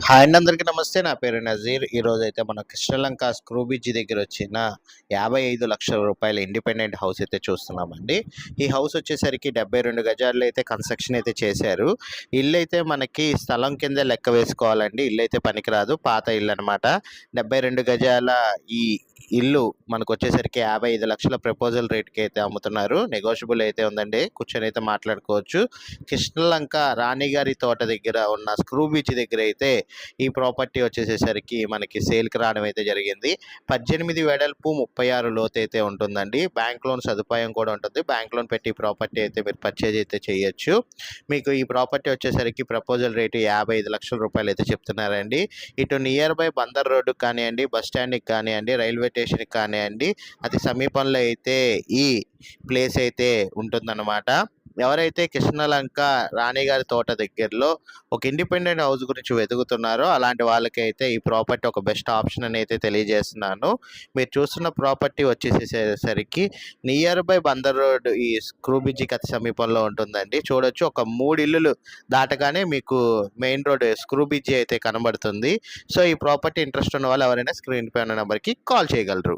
Hi అండి అందరికీ నమస్తే. నా పేరు నజీర్. ఈరోజు అయితే మన కృష్ణలంక స్క్రూ బీచ్ దగ్గర వచ్చిన యాభై ఐదు లక్షల రూపాయల ఇండిపెండెంట్ హౌస్ అయితే చూస్తున్నామండి. ఈ హౌస్ వచ్చేసరికి డెబ్బై రెండు గజాల్లో అయితే కన్స్ట్రక్షన్ అయితే చేశారు. ఇల్లు అయితే మనకి స్థలం కింద లెక్క వేసుకోవాలండి. ఇల్లు అయితే పనికిరాదు. పాత ఇల్లు అనమాట డెబ్బై రెండు గజాల ఈ ఇల్లు మనకు వచ్చేసరికి యాభై ఐదు లక్షల ప్రపోజల్ రేట్కి అయితే అమ్ముతున్నారు. నెగోషియబుల్ అయితే ఉందండి. కూర్చొని అయితే మాట్లాడుకోవచ్చు. కృష్ణలంక రాణిగారి తోట దగ్గర ఉన్న స్క్రూ బీచ్ దగ్గర అయితే ఈ ప్రాపర్టీ వచ్చేసేసరికి మనకి సేల్కి రావడం అయితే జరిగింది. పద్దెనిమిది వెడల్పు ముప్పై ఆరు లోతు అయితే ఉంటుందండి. బ్యాంక్ లోన్ సదుపాయం కూడా ఉంటుంది. బ్యాంక్ లోన్ పెట్టి ప్రాపర్టీ అయితే మీరు పర్చేజ్ అయితే చేయొచ్చు. మీకు ఈ ప్రాపర్టీ వచ్చేసరికి ప్రపోజల్ రేటు యాభై ఐదు లక్షల రూపాయలు అయితే చెప్తున్నారండి. ఇటు నియర్ బై బందర్ రోడ్డుకి కానివ్వండి బస్ స్టాండ్కి కానివ్వండి రైల్వే స్టేషన్కి కానివ్వండి అతి సమీపంలో అయితే ఈ ప్లేస్ అయితే ఉంటుందన్నమాట. ఎవరైతే కృష్ణలంక రాణిగారి తోట దగ్గరలో ఒక ఇండిపెండెంట్ హౌస్ గురించి వెతుకుతున్నారో అలాంటి వాళ్ళకైతే ఈ ప్రాపర్టీ ఒక బెస్ట్ ఆప్షన్ అని అయితే తెలియజేస్తున్నాను. మీరు చూస్తున్న ప్రాపర్టీ వచ్చేసేసరికి నియర్ బై బందర్ రోడ్ ఈ స్క్రూ బ్రిడ్జికి అతి సమీపంలో ఉంటుందండి. చూడొచ్చు ఒక మూడు ఇల్లులు దాటగానే మీకు మెయిన్ రోడ్ స్క్రూబిజీ అయితే కనబడుతుంది. సో ఈ ప్రాపర్టీ ఇంట్రెస్ట్ ఉన్న వాళ్ళు ఎవరైనా స్క్రీన్ పై ఉన్న నెంబర్కి కాల్ చేయగలరు.